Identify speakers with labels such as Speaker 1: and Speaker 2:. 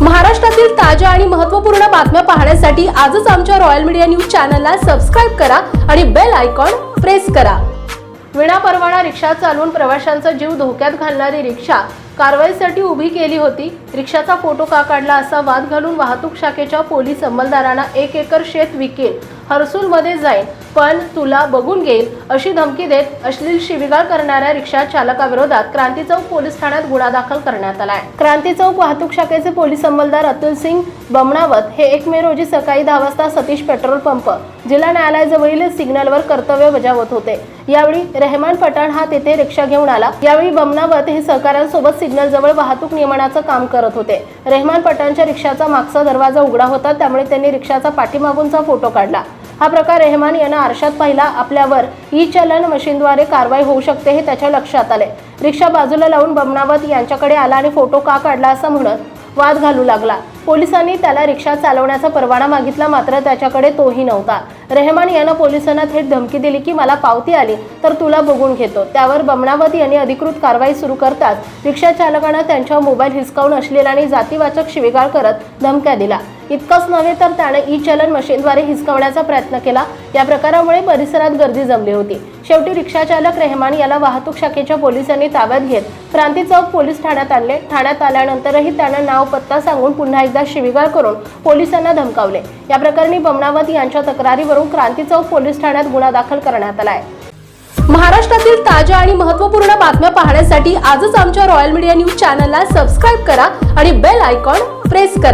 Speaker 1: महाराष्ट्रातील ताज्या आणि महत्त्वपूर्ण बातम्या पाहण्यासाठी आजच आमच्या रॉयल मीडिया न्यूज चॅनलला सबस्क्राईब करा आणि बेल आयकॉन प्रेस करा. विणापरवाना रिक्षा चालवून प्रवाशांचा जीव धोक्यात घालणारी रिक्षा कारवाईसाठी उभी केली होती. रिक्षाचा फोटो का काढला असा वाद घालून वाहतूक शाखेच्या पोलीस अंमलदारांना एक एकर शेत विकेल. हर्सूलमध्ये जाईल पण तुला बघून घेईल अशी धमकी देत अश्लील शिवीगाळ करणाऱ्या रिक्षा चालकाविरोधात क्रांती चौक पोलीस ठाण्यात गुन्हा दाखल करण्यात आलाय. क्रांती चौक वाहतूक शाखेचे पोलीस अंमलदार अतुल सिंग बमणावत हे एक मे रोजी सकाळी दहा वाजता सतीश पेट्रोल पंप जिल्हा न्यायालयाजवळील सिग्नलवर कर्तव्य बजावत होते. यावेळी रेहमान पठाण हा तेथे रिक्षा घेऊन आला. यावेळी बमनावत हे सहकाऱ्यांसोबत सिग्नल जवळ वाहतूक नियमनाचं काम करत होते. रेहमान पठाणच्या रिक्षाचा मागचा दरवाजा उघडा होता त्यामुळे त्यांनी रिक्षाचा पाठीमागूनचा फोटो काढला. हा प्रकार रेहमान यानं आरशात पाहिला. आपल्यावर ई चलन मशीनद्वारे कारवाई होऊ शकते हे त्याच्या लक्षात आले. रिक्षा बाजूला लावून बमनावत यांच्याकडे आला आणि फोटो का काढला असं म्हणत वाद घालू लागला. पोलिसांनी त्याला रिक्षा चालवण्याचा परवाना मागितला मात्र त्याच्याकडे तोही नव्हता. रेहमान यानं पोलिसांना थेट धमकी दिली की मला पावती आली तर तुला बघून घेतो. त्यावर बमणावत यांनी अधिकृत कारवाई सुरू करताच रिक्षा चालकानं त्यांच्या मोबाईल हिसकावून असलेला आणि जातीवाचक शिवीगाळ करत धमक्या दिला इतकंच नव्हे तर त्यानं ई चलन मशीनद्वारे हिसकवण्याचा प्रयत्न केला. या प्रकारामुळे परिसरात गर्दी जमली होती. शेवटी रिक्षाचालक रेहमान याला वाहतूक शाखेच्या पोलिसांनी ताब्यात घेत क्रांती चौक पोलीस ठाण्यात आणले. ठाण्यात आल्यानंतरही त्यानं नाव पत्ता सांगून पुन्हा एकदा शिवीगाळ करून पोलिसांना धमकावले. या प्रकरणी बमणावत यांच्या तक्रारीवरून क्रांती चौक पोलीस ठाण्यात गुन्हा दाखल करण्यात आलाय महाराष्ट्रातील ताज्या आणि महत्त्वपूर्ण बातम्या पाहण्यासाठी आजच आमच्या रॉयल मीडिया न्यूज चॅनलला सबस्क्राईब करा आणि बेल आयकॉन प्रेस करा.